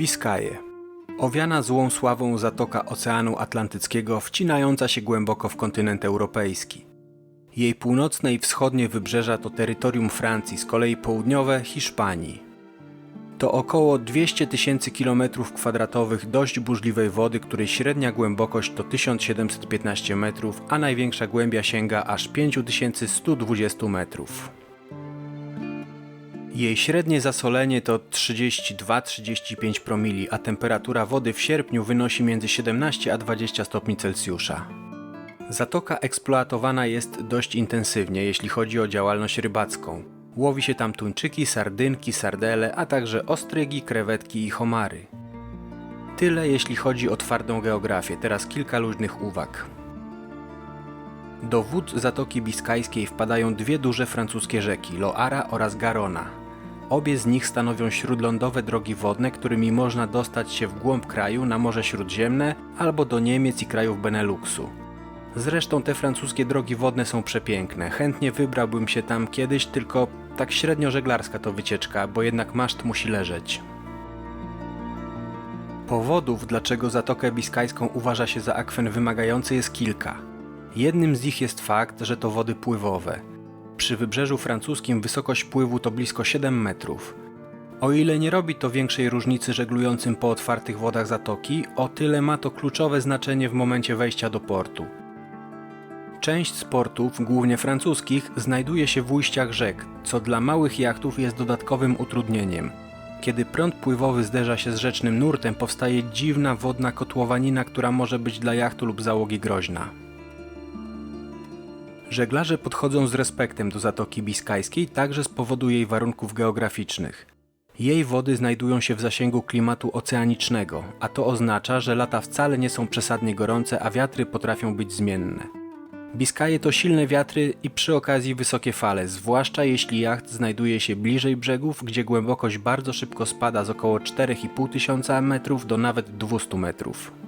Biskaje. Owiana złą sławą zatoka Oceanu Atlantyckiego wcinająca się głęboko w kontynent europejski. Jej północne i wschodnie wybrzeża to terytorium Francji, z kolei południowe Hiszpanii. To około 200 tysięcy kilometrów kwadratowych dość burzliwej wody, której średnia głębokość to 1715 metrów, a największa głębia sięga aż 5120 metrów. Jej średnie zasolenie to 32-35 promili, a temperatura wody w sierpniu wynosi między 17 a 20 stopni Celsjusza. Zatoka eksploatowana jest dość intensywnie, jeśli chodzi o działalność rybacką. Łowi się tam tuńczyki, sardynki, sardele, a także ostrygi, krewetki i homary. Tyle jeśli chodzi o twardą geografię. Teraz kilka luźnych uwag. Do wód Zatoki Biskajskiej wpadają dwie duże francuskie rzeki, Loara oraz Garona. Obie z nich stanowią śródlądowe drogi wodne, którymi można dostać się w głąb kraju na Morze Śródziemne albo do Niemiec i krajów Beneluxu. Zresztą te francuskie drogi wodne są przepiękne. Chętnie wybrałbym się tam kiedyś, tylko tak średnio żeglarska to wycieczka, bo jednak maszt musi leżeć. Powodów, dlaczego Zatokę Biskajską uważa się za akwen wymagający jest kilka. Jednym z nich jest fakt, że to wody pływowe. Przy wybrzeżu francuskim wysokość pływu to blisko 7 metrów. O ile nie robi to większej różnicy żeglującym po otwartych wodach zatoki, o tyle ma to kluczowe znaczenie w momencie wejścia do portu. Część portów, głównie francuskich, znajduje się w ujściach rzek, co dla małych jachtów jest dodatkowym utrudnieniem. Kiedy prąd pływowy zderza się z rzecznym nurtem, powstaje dziwna wodna kotłowanina, która może być dla jachtu lub załogi groźna. Żeglarze podchodzą z respektem do Zatoki Biskajskiej także z powodu jej warunków geograficznych. Jej wody znajdują się w zasięgu klimatu oceanicznego, a to oznacza, że lata wcale nie są przesadnie gorące, a wiatry potrafią być zmienne. Biskaje to silne wiatry i przy okazji wysokie fale, zwłaszcza jeśli jacht znajduje się bliżej brzegów, gdzie głębokość bardzo szybko spada z około 4,5 tysiąca metrów do nawet 200 metrów.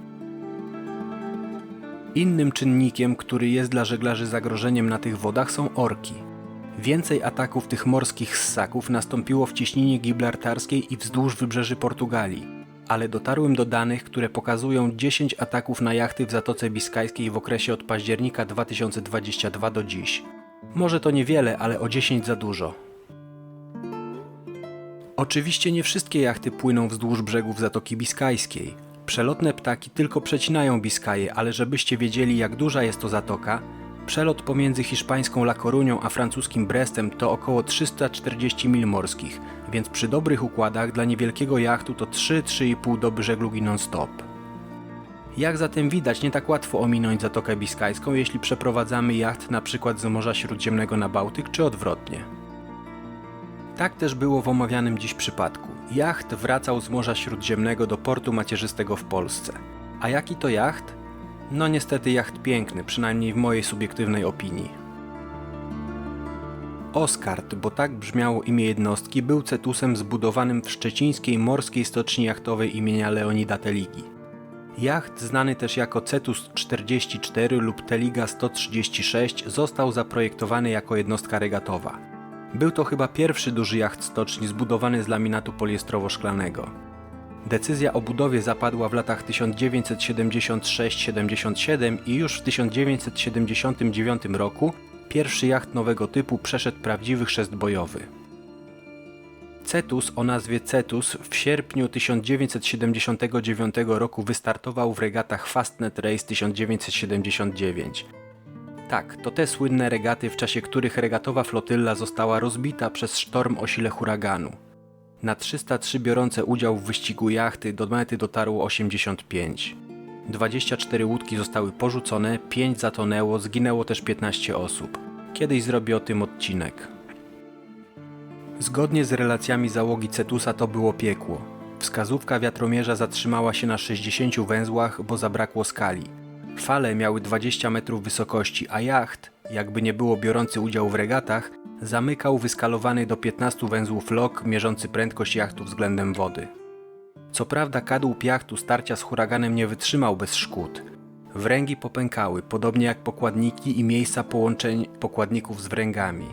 Innym czynnikiem, który jest dla żeglarzy zagrożeniem na tych wodach są orki. Więcej ataków tych morskich ssaków nastąpiło w cieśninie gibraltarskiej i wzdłuż wybrzeży Portugalii, ale dotarłem do danych, które pokazują 10 ataków na jachty w Zatoce Biskajskiej w okresie od października 2022 do dziś. Może to niewiele, ale o 10 za dużo. Oczywiście nie wszystkie jachty płyną wzdłuż brzegów Zatoki Biskajskiej. Przelotne ptaki tylko przecinają Biskaje, ale żebyście wiedzieli jak duża jest to zatoka, przelot pomiędzy hiszpańską La Corunią a francuskim Brestem to około 340 mil morskich, więc przy dobrych układach dla niewielkiego jachtu to 3-3,5 doby żeglugi non-stop. Jak zatem widać, nie tak łatwo ominąć Zatokę Biskajską, jeśli przeprowadzamy jacht przykład z Morza Śródziemnego na Bałtyk, czy odwrotnie. Tak też było w omawianym dziś przypadku. Jacht wracał z Morza Śródziemnego do portu macierzystego w Polsce. A jaki to jacht? No niestety jacht piękny, przynajmniej w mojej subiektywnej opinii. Oskard, bo tak brzmiało imię jednostki, był cetusem zbudowanym w szczecińskiej morskiej stoczni jachtowej imienia Leonida Teligi. Jacht, znany też jako Cetus 44 lub Teliga 136, został zaprojektowany jako jednostka regatowa. Był to chyba pierwszy duży jacht stoczni zbudowany z laminatu poliestrowo-szklanego. Decyzja o budowie zapadła w latach 1976-77 i już w 1979 roku pierwszy jacht nowego typu przeszedł prawdziwy chrzest bojowy. Cetus o nazwie Cetus w sierpniu 1979 roku wystartował w regatach Fastnet Race 1979. Tak, to te słynne regaty, w czasie których regatowa flotylla została rozbita przez sztorm o sile huraganu. Na 303 biorące udział w wyścigu jachty do mety dotarło 85. 24 łódki zostały porzucone, 5 zatonęło, zginęło też 15 osób. Kiedyś zrobię o tym odcinek. Zgodnie z relacjami załogi Cetusa to było piekło. Wskazówka wiatromierza zatrzymała się na 60 węzłach, bo zabrakło skali. Fale miały 20 metrów wysokości, a jacht, jakby nie było biorący udział w regatach, zamykał wyskalowany do 15 węzłów lok mierzący prędkość jachtu względem wody. Co prawda kadłub jachtu starcia z huraganem nie wytrzymał bez szkód. Wręgi popękały, podobnie jak pokładniki i miejsca połączeń pokładników z wręgami.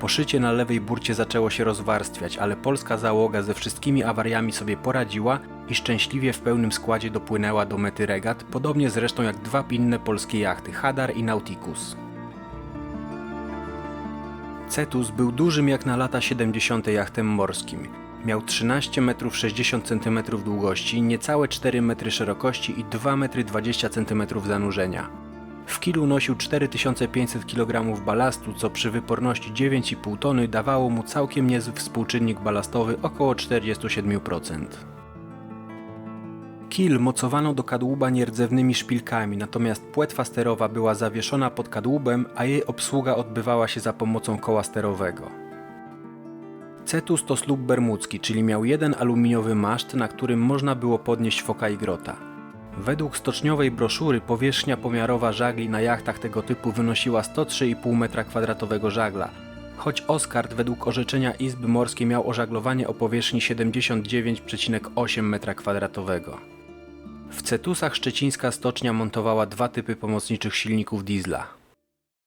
Poszycie na lewej burcie zaczęło się rozwarstwiać, ale polska załoga ze wszystkimi awariami sobie poradziła i szczęśliwie w pełnym składzie dopłynęła do mety regat, podobnie zresztą jak dwa inne polskie jachty Hadar i Nauticus. Cetus był dużym jak na lata 70. jachtem morskim. Miał 13 metrów 60 cm długości, niecałe 4 m szerokości i 2 m 20 cm zanurzenia. W kilu nosił 4500 kg balastu, co przy wyporności 9,5 tony dawało mu całkiem niezły współczynnik balastowy około 47%. Kil mocowano do kadłuba nierdzewnymi szpilkami, natomiast płetwa sterowa była zawieszona pod kadłubem, a jej obsługa odbywała się za pomocą koła sterowego. Cetus to slub bermudzki, czyli miał jeden aluminiowy maszt, na którym można było podnieść foka i grota. Według stoczniowej broszury powierzchnia pomiarowa żagli na jachtach tego typu wynosiła 103,5 m2 żagla, choć Oskard według orzeczenia Izby Morskiej miał ożaglowanie o powierzchni 79,8 m2. W Cetusach szczecińska stocznia montowała dwa typy pomocniczych silników diesla.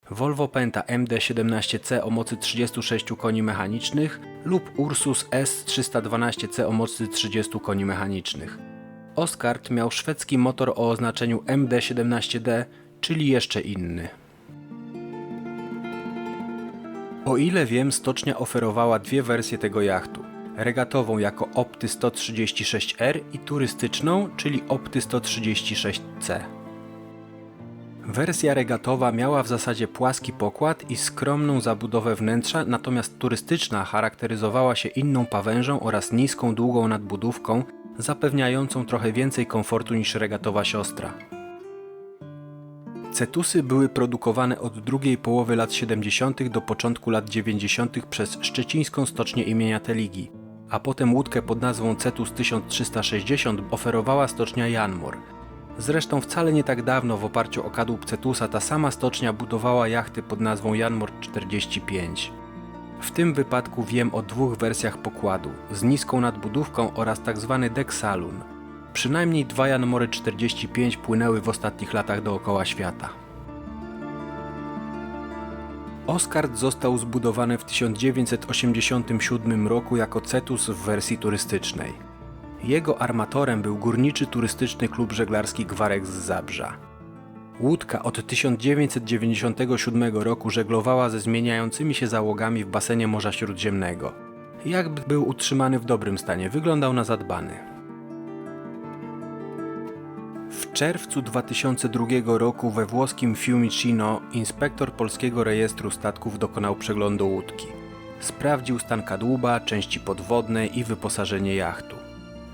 Volvo Penta MD17C o mocy 36 koni mechanicznych lub Ursus S312C o mocy 30 koni mechanicznych. Oscard miał szwedzki motor o oznaczeniu MD17D, czyli jeszcze inny. O ile wiem, stocznia oferowała dwie wersje tego jachtu. Regatową jako Opty 136R i turystyczną, czyli Opty 136C. Wersja regatowa miała w zasadzie płaski pokład i skromną zabudowę wnętrza, natomiast turystyczna charakteryzowała się inną pawężą oraz niską, długą nadbudówką, zapewniającą trochę więcej komfortu niż regatowa siostra. Cetusy były produkowane od drugiej połowy lat 70. do początku lat 90. przez szczecińską stocznię imienia Teligi, a potem łódkę pod nazwą Cetus 1360 oferowała stocznia Janmor. Zresztą wcale nie tak dawno w oparciu o kadłub Cetusa ta sama stocznia budowała jachty pod nazwą Janmor 45. W tym wypadku wiem o dwóch wersjach pokładu, z niską nadbudówką oraz tzw. deck saloon. Przynajmniej dwa Janmory 45 płynęły w ostatnich latach dookoła świata. Oscard został zbudowany w 1987 roku jako Cetus w wersji turystycznej. Jego armatorem był górniczy turystyczny klub żeglarski Gwarek z Zabrza. Łódka od 1997 roku żeglowała ze zmieniającymi się załogami w basenie Morza Śródziemnego. Jakby był utrzymany w dobrym stanie, wyglądał na zadbany. Czerwcu 2002 roku we włoskim Fiumicino inspektor Polskiego Rejestru Statków dokonał przeglądu łódki. Sprawdził stan kadłuba, części podwodne i wyposażenie jachtu.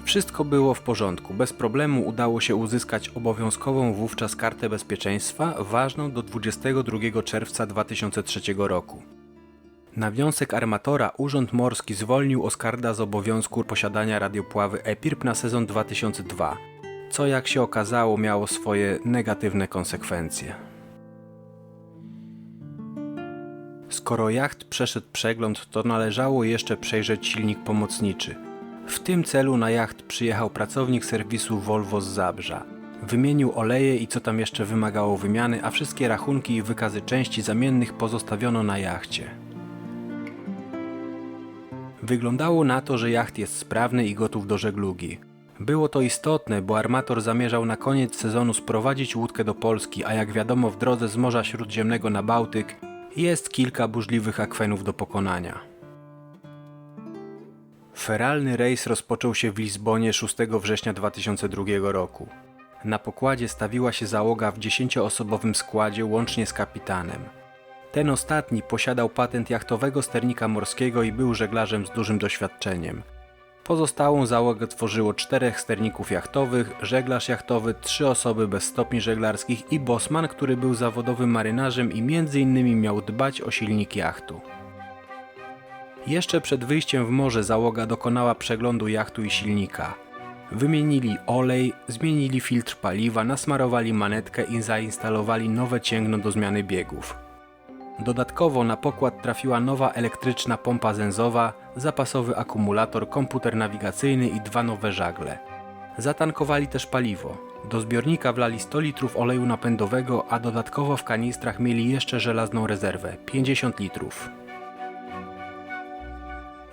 Wszystko było w porządku. Bez problemu udało się uzyskać obowiązkową wówczas kartę bezpieczeństwa, ważną do 22 czerwca 2003 roku. Na wniosek armatora Urząd Morski zwolnił Oskarda z obowiązku posiadania radiopławy EPIRP na sezon 2002, co jak się okazało miało swoje negatywne konsekwencje. Skoro jacht przeszedł przegląd, to należało jeszcze przejrzeć silnik pomocniczy. W tym celu na jacht przyjechał pracownik serwisu Volvo z Zabrza. Wymienił oleje i co tam jeszcze wymagało wymiany, a wszystkie rachunki i wykazy części zamiennych pozostawiono na jachcie. Wyglądało na to, że jacht jest sprawny i gotów do żeglugi. Było to istotne, bo armator zamierzał na koniec sezonu sprowadzić łódkę do Polski, a jak wiadomo w drodze z Morza Śródziemnego na Bałtyk jest kilka burzliwych akwenów do pokonania. Feralny rejs rozpoczął się w Lizbonie 6 września 2002 roku. Na pokładzie stawiła się załoga w 10-osobowym składzie łącznie z kapitanem. Ten ostatni posiadał patent jachtowego sternika morskiego i był żeglarzem z dużym doświadczeniem. Pozostałą załogę tworzyło czterech sterników jachtowych, żeglarz jachtowy, trzy osoby bez stopni żeglarskich i bosman, który był zawodowym marynarzem i innymi miał dbać o silnik jachtu. Jeszcze przed wyjściem w morze załoga dokonała przeglądu jachtu i silnika. Wymienili olej, zmienili filtr paliwa, nasmarowali manetkę i zainstalowali nowe cięgno do zmiany biegów. Dodatkowo na pokład trafiła nowa elektryczna pompa zęzowa, zapasowy akumulator, komputer nawigacyjny i dwa nowe żagle. Zatankowali też paliwo. Do zbiornika wlali 100 litrów oleju napędowego, a dodatkowo w kanistrach mieli jeszcze żelazną rezerwę 50 litrów.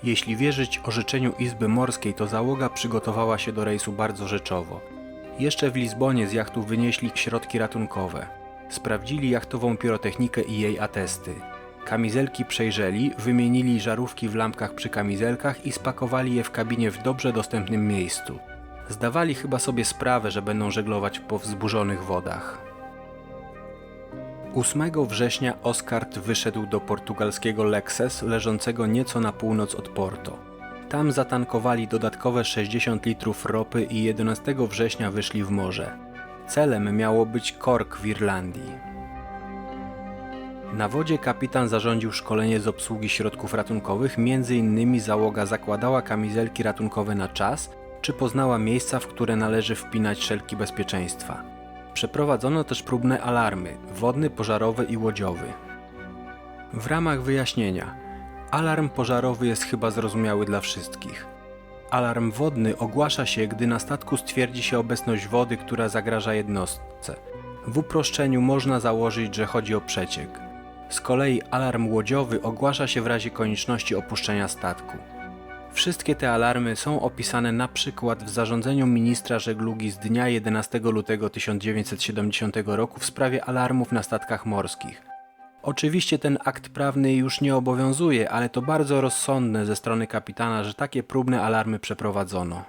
Jeśli wierzyć orzeczeniu Izby Morskiej, to załoga przygotowała się do rejsu bardzo rzeczowo. Jeszcze w Lizbonie z jachtu wynieśli środki ratunkowe. Sprawdzili jachtową pirotechnikę i jej atesty. Kamizelki przejrzeli, wymienili żarówki w lampkach przy kamizelkach i spakowali je w kabinie w dobrze dostępnym miejscu. Zdawali chyba sobie sprawę, że będą żeglować po wzburzonych wodach. 8 września Oscart wyszedł do portugalskiego Lexes, leżącego nieco na północ od Porto. Tam zatankowali dodatkowe 60 litrów ropy i 11 września wyszli w morze. Celem miało być Cork w Irlandii. Na wodzie kapitan zarządził szkolenie z obsługi środków ratunkowych, między innymi załoga zakładała kamizelki ratunkowe na czas, czy poznała miejsca, w które należy wpinać szelki bezpieczeństwa. Przeprowadzono też próbne alarmy wodny, pożarowy i łodziowy. W ramach wyjaśnienia, alarm pożarowy jest chyba zrozumiały dla wszystkich. Alarm wodny ogłasza się, gdy na statku stwierdzi się obecność wody, która zagraża jednostce. W uproszczeniu można założyć, że chodzi o przeciek. Z kolei alarm łodziowy ogłasza się w razie konieczności opuszczenia statku. Wszystkie te alarmy są opisane na przykład w zarządzeniu ministra żeglugi z dnia 11 lutego 1970 roku w sprawie alarmów na statkach morskich. Oczywiście ten akt prawny już nie obowiązuje, ale to bardzo rozsądne ze strony kapitana, że takie próbne alarmy przeprowadzono.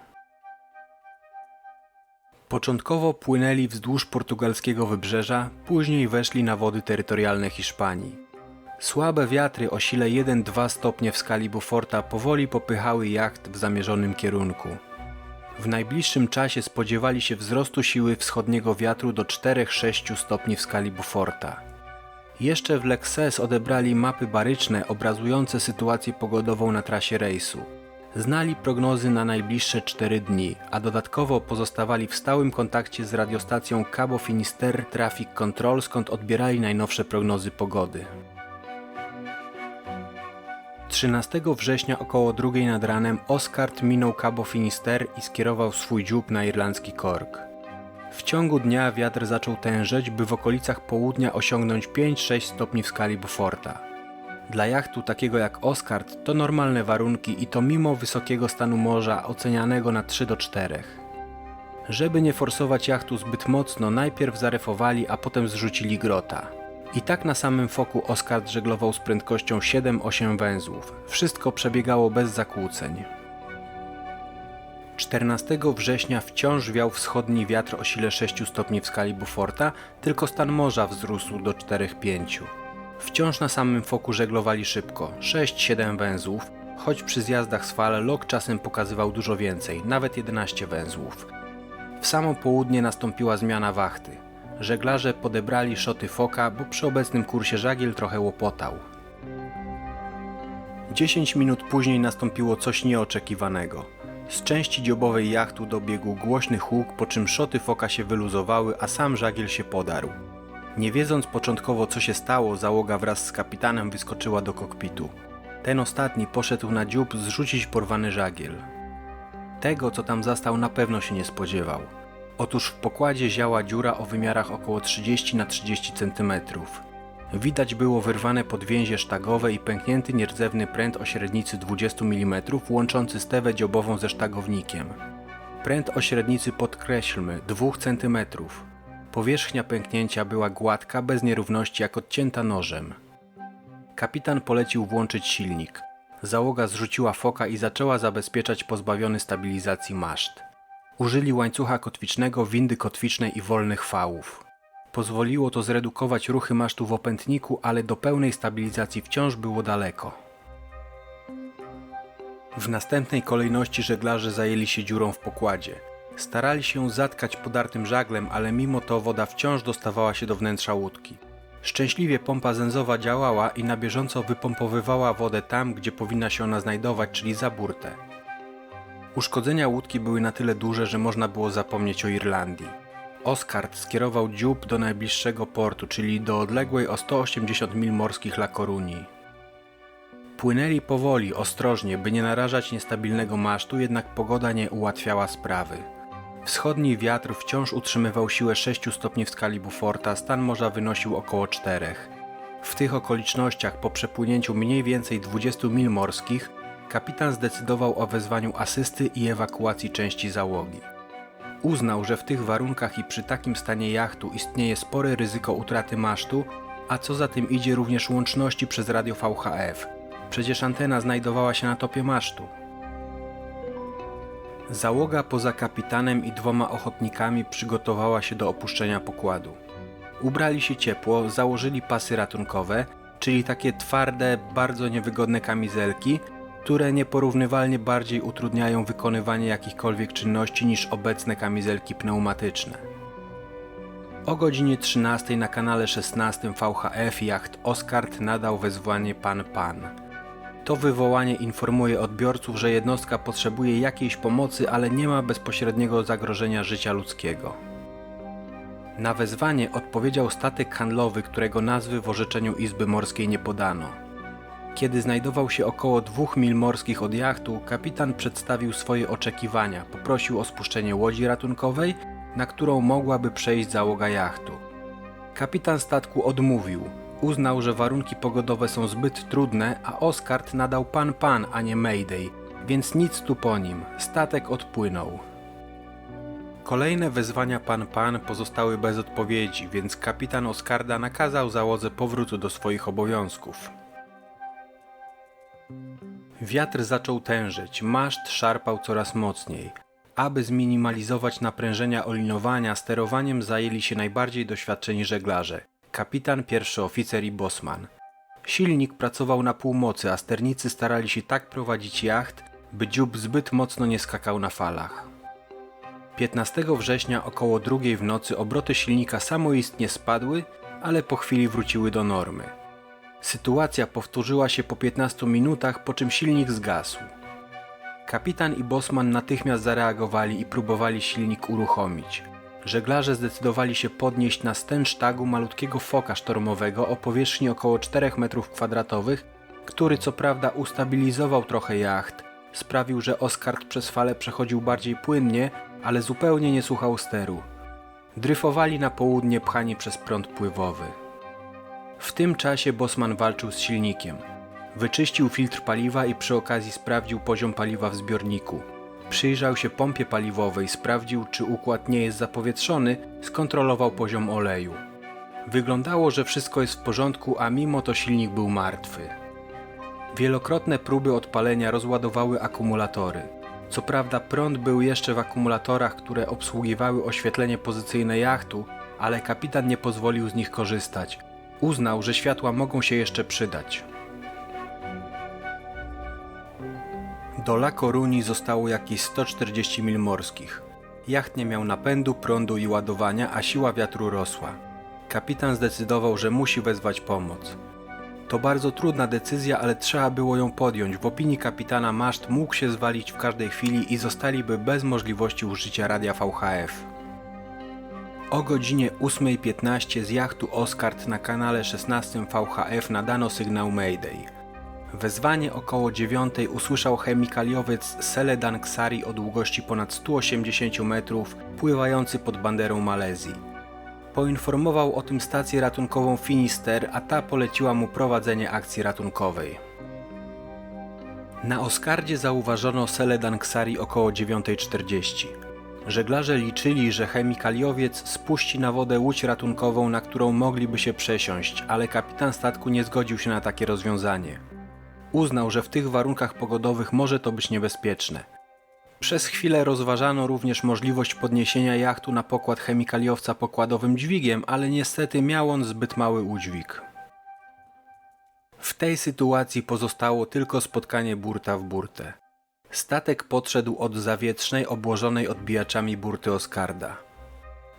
Początkowo płynęli wzdłuż portugalskiego wybrzeża, później weszli na wody terytorialne Hiszpanii. Słabe wiatry o sile 1-2 stopnie w skali Beauforta powoli popychały jacht w zamierzonym kierunku. W najbliższym czasie spodziewali się wzrostu siły wschodniego wiatru do 4-6 stopni w skali Beauforta. Jeszcze w Lexes odebrali mapy baryczne obrazujące sytuację pogodową na trasie rejsu. Znali prognozy na najbliższe 4 dni, a dodatkowo pozostawali w stałym kontakcie z radiostacją Cabo Finisterre Traffic Control, skąd odbierali najnowsze prognozy pogody. 13 września około drugiej nad ranem Oscart minął Cabo Finisterre i skierował swój dziób na irlandzki Cork. W ciągu dnia wiatr zaczął tężeć, by w okolicach południa osiągnąć 5-6 stopni w skali Beauforta. Dla jachtu takiego jak Oscart to normalne warunki i to mimo wysokiego stanu morza ocenianego na 3 do 4. Żeby nie forsować jachtu zbyt mocno, najpierw zarefowali, a potem zrzucili grota. I tak na samym foku Oscart żeglował z prędkością 7-8 węzłów. Wszystko przebiegało bez zakłóceń. 14 września wciąż wiał wschodni wiatr o sile 6 stopni w skali Beauforta, tylko stan morza wzrósł do 4-5. Wciąż na samym foku żeglowali szybko, 6-7 węzłów, choć przy zjazdach z fal lok czasem pokazywał dużo więcej, nawet 11 węzłów. W samo południe nastąpiła zmiana wachty. Żeglarze podebrali szoty foka, bo przy obecnym kursie żagiel trochę łopotał. 10 minut później nastąpiło coś nieoczekiwanego. Z części dziobowej jachtu dobiegł głośny huk, po czym szoty foka się wyluzowały, a sam żagiel się podarł. Nie wiedząc początkowo co się stało, załoga wraz z kapitanem wyskoczyła do kokpitu. Ten ostatni poszedł na dziób zrzucić porwany żagiel. Tego, co tam zastał, na pewno się nie spodziewał. Otóż w pokładzie ziała dziura o wymiarach około 30 na 30 cm. Widać było wyrwane podwięzie sztagowe i pęknięty nierdzewny pręt o średnicy 20 mm łączący stewę dziobową ze sztagownikiem. Pręt o średnicy podkreślmy 2 cm. Powierzchnia pęknięcia była gładka, bez nierówności, jak odcięta nożem. Kapitan polecił włączyć silnik. Załoga zrzuciła foka i zaczęła zabezpieczać pozbawiony stabilizacji maszt. Użyli łańcucha kotwicznego, windy kotwicznej i wolnych fałów. Pozwoliło to zredukować ruchy masztu w opętniku, ale do pełnej stabilizacji wciąż było daleko. W następnej kolejności żeglarze zajęli się dziurą w pokładzie. Starali się zatkać podartym żaglem, ale mimo to woda wciąż dostawała się do wnętrza łódki. Szczęśliwie pompa zęzowa działała i na bieżąco wypompowywała wodę tam, gdzie powinna się ona znajdować, czyli za burtę. Uszkodzenia łódki były na tyle duże, że można było zapomnieć o Irlandii. Oscart skierował dziób do najbliższego portu, czyli do odległej o 180 mil morskich La Coruni. Płynęli powoli, ostrożnie, by nie narażać niestabilnego masztu, jednak pogoda nie ułatwiała sprawy. Wschodni wiatr wciąż utrzymywał siłę 6 stopni w skali Beauforta, stan morza wynosił około 4. W tych okolicznościach, po przepłynięciu mniej więcej 20 mil morskich, kapitan zdecydował o wezwaniu asysty i ewakuacji części załogi. Uznał, że w tych warunkach i przy takim stanie jachtu istnieje spore ryzyko utraty masztu, a co za tym idzie również łączności przez radio VHF. Przecież antena znajdowała się na topie masztu. Załoga poza kapitanem i dwoma ochotnikami przygotowała się do opuszczenia pokładu. Ubrali się ciepło, założyli pasy ratunkowe, czyli takie twarde, bardzo niewygodne kamizelki, które nieporównywalnie bardziej utrudniają wykonywanie jakichkolwiek czynności niż obecne kamizelki pneumatyczne. O godzinie 13 na kanale 16 VHF jacht Oscard nadał wezwanie Pan Pan. To wywołanie informuje odbiorców, że jednostka potrzebuje jakiejś pomocy, ale nie ma bezpośredniego zagrożenia życia ludzkiego. Na wezwanie odpowiedział statek handlowy, którego nazwy w orzeczeniu Izby Morskiej nie podano. Kiedy znajdował się około dwóch mil morskich od jachtu, kapitan przedstawił swoje oczekiwania, poprosił o spuszczenie łodzi ratunkowej, na którą mogłaby przejść załoga jachtu. Kapitan statku odmówił. Uznał, że warunki pogodowe są zbyt trudne, a Oscard nadał pan pan, a nie Mayday, więc nic tu po nim. Statek odpłynął. Kolejne wezwania pan pan pozostały bez odpowiedzi, więc kapitan Oscarda nakazał załodze powrótu do swoich obowiązków. Wiatr zaczął tężyć, maszt szarpał coraz mocniej. Aby zminimalizować naprężenia olinowania, sterowaniem zajęli się najbardziej doświadczeni żeglarze kapitan, pierwszy oficer i bosman. Silnik pracował na półmocy, a sternicy starali się tak prowadzić jacht, by dziób zbyt mocno nie skakał na falach. 15 września około drugiej w nocy obroty silnika samoistnie spadły, ale po chwili wróciły do normy. Sytuacja powtórzyła się po 15 minutach, po czym silnik zgasł. Kapitan i bosman natychmiast zareagowali i próbowali silnik uruchomić. Żeglarze zdecydowali się podnieść na sztagu malutkiego foka sztormowego o powierzchni około 4 m2, który co prawda ustabilizował trochę jacht, sprawił, że Oscard przez fale przechodził bardziej płynnie, ale zupełnie nie słuchał steru. Dryfowali na południe pchani przez prąd pływowy. W tym czasie Bosman walczył z silnikiem. Wyczyścił filtr paliwa i przy okazji sprawdził poziom paliwa w zbiorniku. Przyjrzał się pompie paliwowej, sprawdził, czy układ nie jest zapowietrzony, skontrolował poziom oleju. Wyglądało, że wszystko jest w porządku, a mimo to silnik był martwy. Wielokrotne próby odpalenia rozładowały akumulatory. Co prawda prąd był jeszcze w akumulatorach, które obsługiwały oświetlenie pozycyjne jachtu, ale kapitan nie pozwolił z nich korzystać. Uznał, że światła mogą się jeszcze przydać. Do La Coruni zostało jakieś 140 mil morskich. Jacht nie miał napędu, prądu i ładowania, a siła wiatru rosła. Kapitan zdecydował, że musi wezwać pomoc. To bardzo trudna decyzja, ale trzeba było ją podjąć. W opinii kapitana maszt mógł się zwalić w każdej chwili i zostaliby bez możliwości użycia radia VHF. O godzinie 8.15 z jachtu Oscard na kanale 16 VHF nadano sygnał Mayday. Wezwanie około dziewiątej usłyszał chemikaliowiec Seledan Ksari o długości ponad 180 metrów, pływający pod banderą Malezji. Poinformował o tym stację ratunkową Finister, a ta poleciła mu prowadzenie akcji ratunkowej. Na Oskardzie zauważono Seledan Ksari około 9.40. Żeglarze liczyli, że chemikaliowiec spuści na wodę łódź ratunkową, na którą mogliby się przesiąść, ale kapitan statku nie zgodził się na takie rozwiązanie. Uznał, że w tych warunkach pogodowych może to być niebezpieczne. Przez chwilę rozważano również możliwość podniesienia jachtu na pokład chemikaliowca pokładowym dźwigiem, ale niestety miał on zbyt mały udźwig. W tej sytuacji pozostało tylko spotkanie burta w burtę. Statek podszedł od zawietrznej obłożonej odbijaczami burty Oscarda.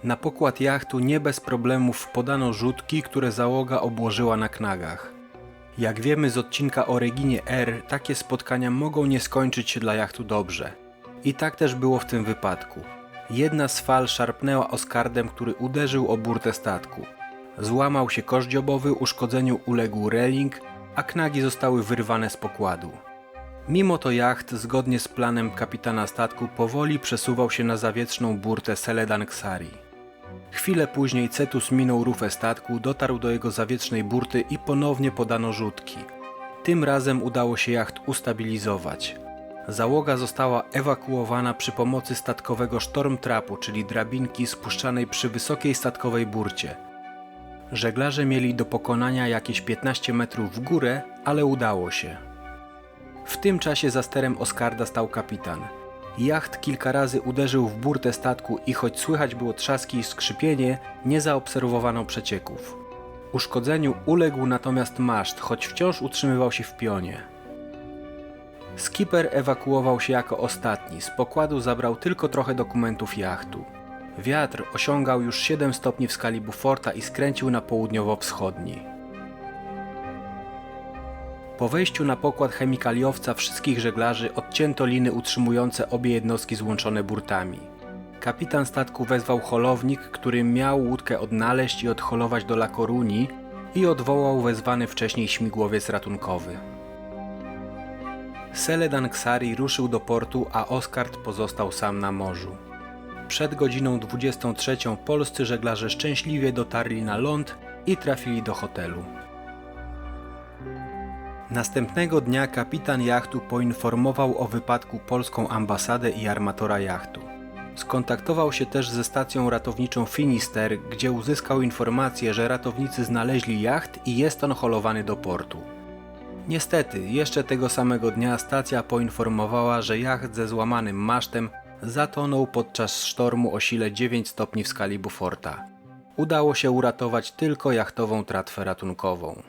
Na pokład jachtu nie bez problemów podano rzutki, które załoga obłożyła na knagach. Jak wiemy z odcinka o Reginie R, takie spotkania mogą nie skończyć się dla jachtu dobrze. I tak też było w tym wypadku. Jedna z fal szarpnęła Oskardem, który uderzył o burtę statku. Złamał się kosz dziobowy, uszkodzeniu uległ reling, a knagi zostały wyrwane z pokładu. Mimo to jacht, zgodnie z planem kapitana statku, powoli przesuwał się na zawietrzną burtę Seledan Ksari. Chwilę później Cetus minął rufę statku, dotarł do jego zawietrznej burty i ponownie podano rzutki. Tym razem udało się jacht ustabilizować. Załoga została ewakuowana przy pomocy statkowego sztormtrapu, czyli drabinki spuszczanej przy wysokiej statkowej burcie. Żeglarze mieli do pokonania jakieś 15 metrów w górę, ale udało się. W tym czasie za sterem Oskarda stał kapitan. Jacht kilka razy uderzył w burtę statku i choć słychać było trzaski i skrzypienie, nie zaobserwowano przecieków. Uszkodzeniu uległ natomiast maszt, choć wciąż utrzymywał się w pionie. Skipper ewakuował się jako ostatni, z pokładu zabrał tylko trochę dokumentów jachtu. Wiatr osiągał już 7 stopni w skali Beauforta i skręcił na południowo-wschodni. Po wejściu na pokład chemikaliowca wszystkich żeglarzy odcięto liny utrzymujące obie jednostki złączone burtami. Kapitan statku wezwał holownik, który miał łódkę odnaleźć i odholować do La Coruni i odwołał wezwany wcześniej śmigłowiec ratunkowy. Seledan Ksari ruszył do portu, a Oskard pozostał sam na morzu. Przed godziną 23 polscy żeglarze szczęśliwie dotarli na ląd i trafili do hotelu. Następnego dnia kapitan jachtu poinformował o wypadku polską ambasadę i armatora jachtu. Skontaktował się też ze stacją ratowniczą Finister, gdzie uzyskał informację, że ratownicy znaleźli jacht i jest on holowany do portu. Niestety, jeszcze tego samego dnia stacja poinformowała, że jacht ze złamanym masztem zatonął podczas sztormu o sile 9 stopni w skali Beauforta. Udało się uratować tylko jachtową tratwę ratunkową.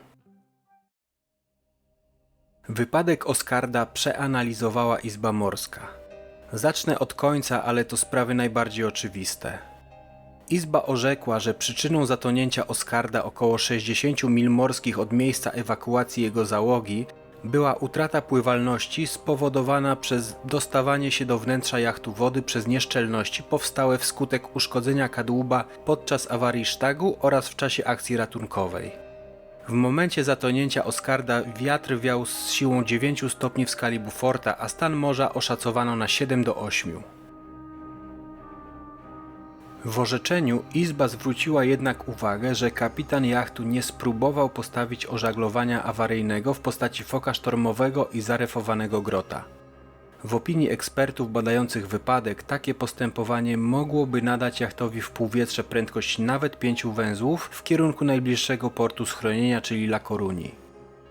Wypadek Oskarda przeanalizowała Izba Morska. Zacznę od końca, ale to sprawy najbardziej oczywiste. Izba orzekła, że przyczyną zatonięcia Oskarda około 60 mil morskich od miejsca ewakuacji jego załogi była utrata pływalności spowodowana przez dostawanie się do wnętrza jachtu wody przez nieszczelności powstałe wskutek uszkodzenia kadłuba podczas awarii sztagu oraz w czasie akcji ratunkowej. W momencie zatonięcia Oskarda wiatr wiał z siłą 9 stopni w skali Beauforta, a stan morza oszacowano na 7 do 8. W orzeczeniu Izba zwróciła jednak uwagę, że kapitan jachtu nie spróbował postawić ożaglowania awaryjnego w postaci foka sztormowego i zarefowanego grota. W opinii ekspertów badających wypadek, takie postępowanie mogłoby nadać jachtowi w półwietrze prędkość nawet pięciu węzłów w kierunku najbliższego portu schronienia, czyli La Coruni.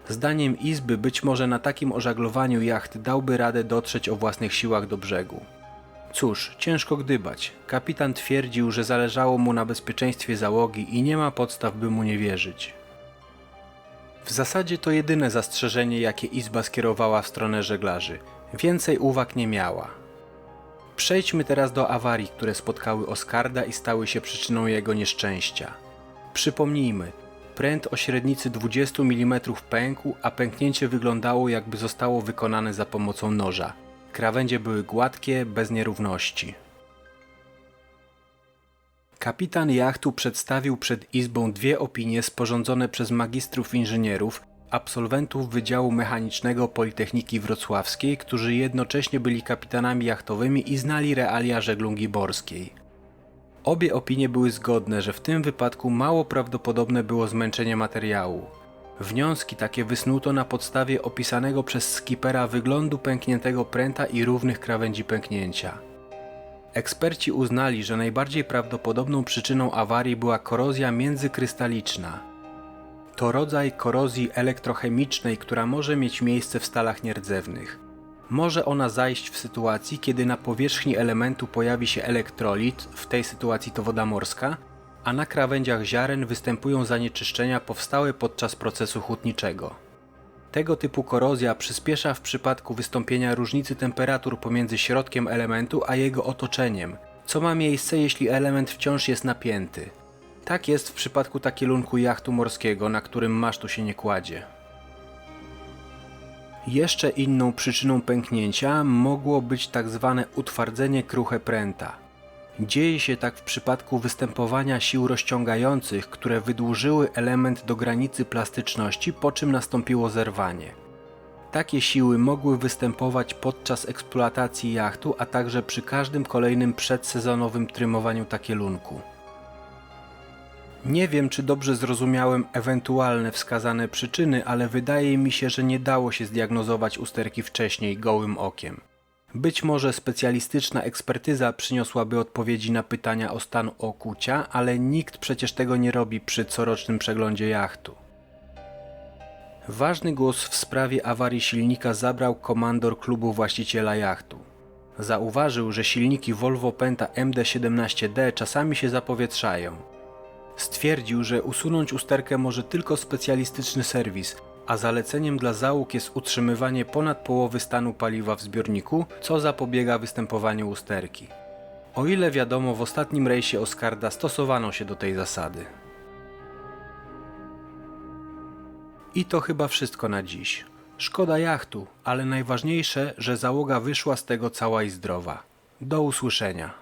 Zdaniem Izby być może na takim ożaglowaniu jacht dałby radę dotrzeć o własnych siłach do brzegu. Cóż, ciężko gdybać. Kapitan twierdził, że zależało mu na bezpieczeństwie załogi i nie ma podstaw, by mu nie wierzyć. W zasadzie to jedyne zastrzeżenie, jakie Izba skierowała w stronę żeglarzy. Więcej uwag nie miała. Przejdźmy teraz do awarii, które spotkały Oskarda i stały się przyczyną jego nieszczęścia. Przypomnijmy, pręt o średnicy 20 mm pękł, a pęknięcie wyglądało jakby zostało wykonane za pomocą noża. Krawędzie były gładkie, bez nierówności. Kapitan jachtu przedstawił przed Izbą dwie opinie sporządzone przez magistrów inżynierów, absolwentów Wydziału Mechanicznego Politechniki Wrocławskiej, którzy jednocześnie byli kapitanami jachtowymi i znali realia żeglugi morskiej. Obie opinie były zgodne, że w tym wypadku mało prawdopodobne było zmęczenie materiału. Wnioski takie wysnuto na podstawie opisanego przez skipera wyglądu pękniętego pręta i równych krawędzi pęknięcia. Eksperci uznali, że najbardziej prawdopodobną przyczyną awarii była korozja międzykrystaliczna. To rodzaj korozji elektrochemicznej, która może mieć miejsce w stalach nierdzewnych. Może ona zajść w sytuacji, kiedy na powierzchni elementu pojawi się elektrolit, w tej sytuacji to woda morska, a na krawędziach ziaren występują zanieczyszczenia powstałe podczas procesu hutniczego. Tego typu korozja przyspiesza w przypadku wystąpienia różnicy temperatur pomiędzy środkiem elementu a jego otoczeniem, co ma miejsce jeśli element wciąż jest napięty. Tak jest w przypadku takielunku jachtu morskiego, na którym masztu się nie kładzie. Jeszcze inną przyczyną pęknięcia mogło być tak zwane utwardzenie kruche pręta. Dzieje się tak w przypadku występowania sił rozciągających, które wydłużyły element do granicy plastyczności, po czym nastąpiło zerwanie. Takie siły mogły występować podczas eksploatacji jachtu, a także przy każdym kolejnym przedsezonowym trymowaniu takielunku. Nie wiem, czy dobrze zrozumiałem ewentualne wskazane przyczyny, ale wydaje mi się, że nie dało się zdiagnozować usterki wcześniej gołym okiem. Być może specjalistyczna ekspertyza przyniosłaby odpowiedzi na pytania o stan okucia, ale nikt przecież tego nie robi przy corocznym przeglądzie jachtu. Ważny głos w sprawie awarii silnika zabrał komandor klubu właściciela jachtu. Zauważył, że silniki Volvo Penta MD-17D czasami się zapowietrzają. Stwierdził, że usunąć usterkę może tylko specjalistyczny serwis, a zaleceniem dla załóg jest utrzymywanie ponad połowy stanu paliwa w zbiorniku, co zapobiega występowaniu usterki. O ile wiadomo, w ostatnim rejsie Oscarda stosowano się do tej zasady. I to chyba wszystko na dziś. Szkoda jachtu, ale najważniejsze, że załoga wyszła z tego cała i zdrowa. Do usłyszenia.